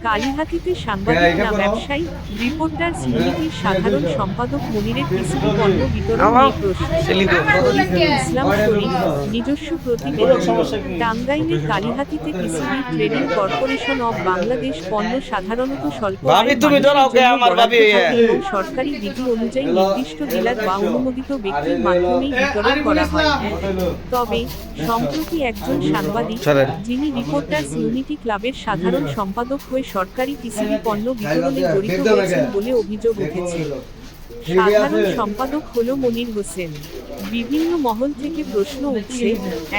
কালীহাতিতে সাংবাদিক না ব্যবসায়ী রিপোর্টার সিউনিটির সাধারণ সম্পাদক মনিরের পিসিবি পণ্য বিতরণ নিয়ে প্রশ্ন। ইসলাম শরীফ নিজস্ব প্রতিবেদন। টাঙ্গাইলের কালীহাতিতে PCB trading corporation of Bangladesh পণ্য সাধারণত স্বল্প হ্যাঁ। সরকারি বিধি অনুযায়ী নির্দিষ্ট জেলার বা অনুমোদিত ব্যক্তির মাধ্যমেই বিতরণ করা হয়। তবে সম্প্রতি একজন সাংবাদিক যিনি রিপোর্টার্স ইউনিটি ক্লাবের সাধারণ সম্পাদক হয়ে সরকারি পিসিবি পণ্য বিতরণে জড়িত হয়েছেন বলে অভিযোগ উঠেছে। সাধারণ সম্পাদক হল মনির হোসেন। বিভিন্ন মহল থেকে প্রশ্ন উঠছে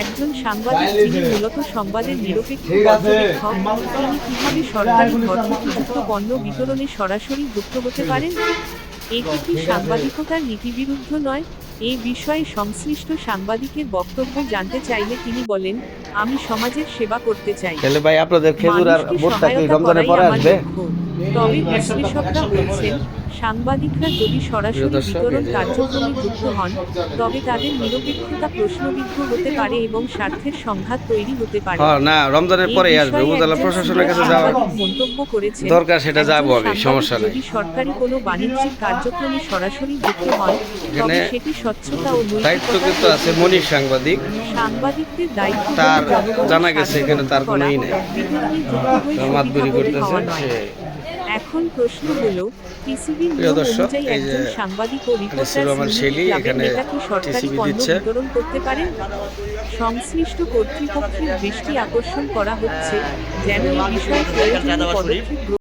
একজন সাংবাদিক যিনি মূলত সংবাদের নিরপেক্ষ পর্যবেক্ষক তিনি কীভাবে সরকারি ভর্তুকিযুক্ত পণ্য বিতরণে সরাসরি যুক্ত হতে পারেন? এটি কি সাংবাদিকতার নীতিবিরুদ্ধ নয়? এই বিষয়ে সংশ্লিষ্ট সাংবাদিকের বক্তব্য জানতে চাইলে তিনি বলেন আমি সমাজের সেবা করতে চাই। তাহলে ভাই আপনাদের খেজুর আর ভুট্টা কি রমজানের পরে আসবে? তবে বিশ্লেষকরা বলছেন সাংবাদিকরা যদি সরাসরি বিতরণ কার্যক্রমে যুক্ত হন তবে তাদের নিরপেক্ষতা প্রশ্নবিদ্ধ হতে পারে এবং স্বার্থের সংঘাত তৈরি হতে পারে। হ্যাঁ না রমজানের পরেই আসবে। উপজেলা প্রশাসনের কাছে যাওয়া মন্তব্য করেছেন। দরকার সেটা যাব আমি, সমস্যা নেই। যদি সরকারি কোনো বাণিজ্যিক কার্যক্রমে সরাসরি যুক্ত হয় তবে সেটি স্বচ্ছতা ও দায়িত্ব কিন্তু আছে মনির সাংবাদিক। সাংবাদিকদের দায়িত্ব তার জানা গেছে এখানে তার রক্ষা কোনো ই নেই। মাতবরি করতেছে। এখন প্রশ্ন হলো টিসিবি প্রিয় দর্শক, এই যে সাংবাদিক ও রিপোর্টার রহমান শেলী এখানে নেতা কি সরকারি দিচ্ছে। বিতরণ করতে পারেন সংশ্লিষ্ট কর্তৃপক্ষের দৃষ্টি আকর্ষণ করা হচ্ছে যেন এই বিষয়ে প্রয়োজনীয় পদক্ষেপ